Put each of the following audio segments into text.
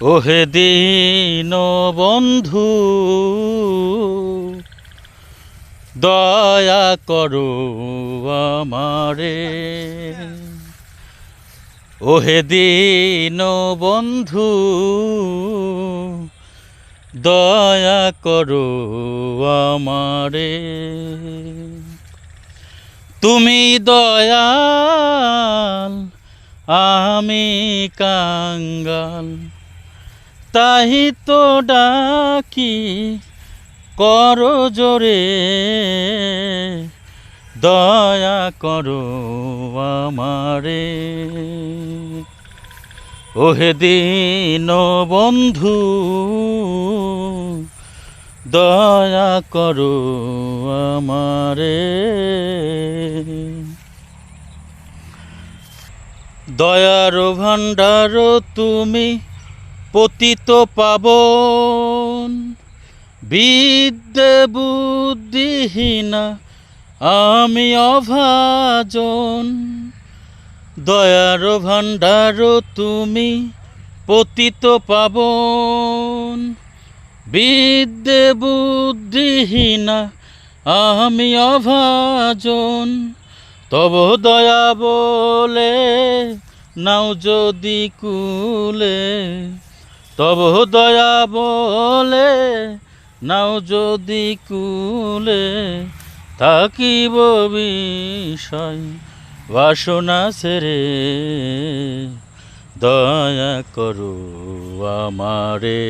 ওহে দিন বন্ধু, দয়া করো আমারে। ওহে দিন বন্ধু, দয়া করো আমারে। তুমি দয়াল, আমি কাঙ্গাল তাই তো ডাকি, করো জোরে। দয়া করো আমারে। ওহে দিন বন্ধু, দয়া করো আমারে। দয়ার ভাণ্ডার তুমি পতিত পাবন। বিদ্যে বুদ্ধিহীনা আমি অভাজন। দয়ার ভাণ্ডার তুমি পতিত পাবন। বিদ্যে বুদ্ধিহীনা আমি অভাজন। তব দয়া বলে নাও যদি কুলে। তব দয়া বলে নাও যদি কুলে থাকিব বিষয় বাসনা সেরে। দয়া করো আমারে।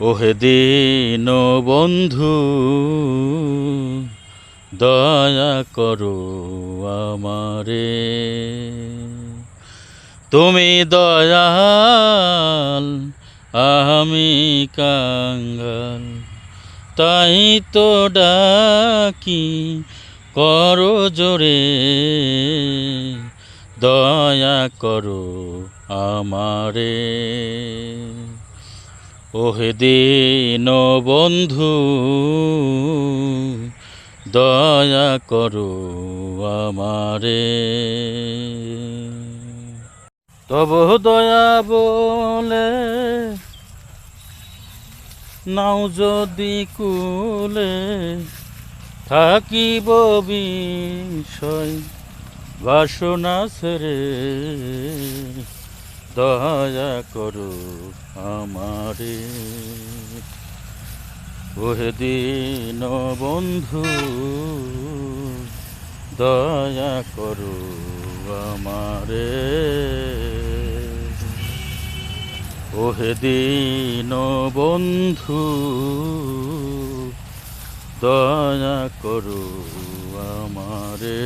ওহে দিন বন্ধু, দয়া করো আমারে। তুমি দয়াল, আমি কাঙ্গাল। তাই তো ডাকি, করো জোরে। দয়া করো আমারে। ওহে দিন বন্ধু, দয়া করো আমারে। তব দয়া বলে নাও যদি কুলে থাকিব বিষয় বাসনা সেরে। দয়া করো আমারে। ওহে দিন বন্ধু দয়া করো আমারে। ওহে দিন বন্ধু দয়া করো আমারে।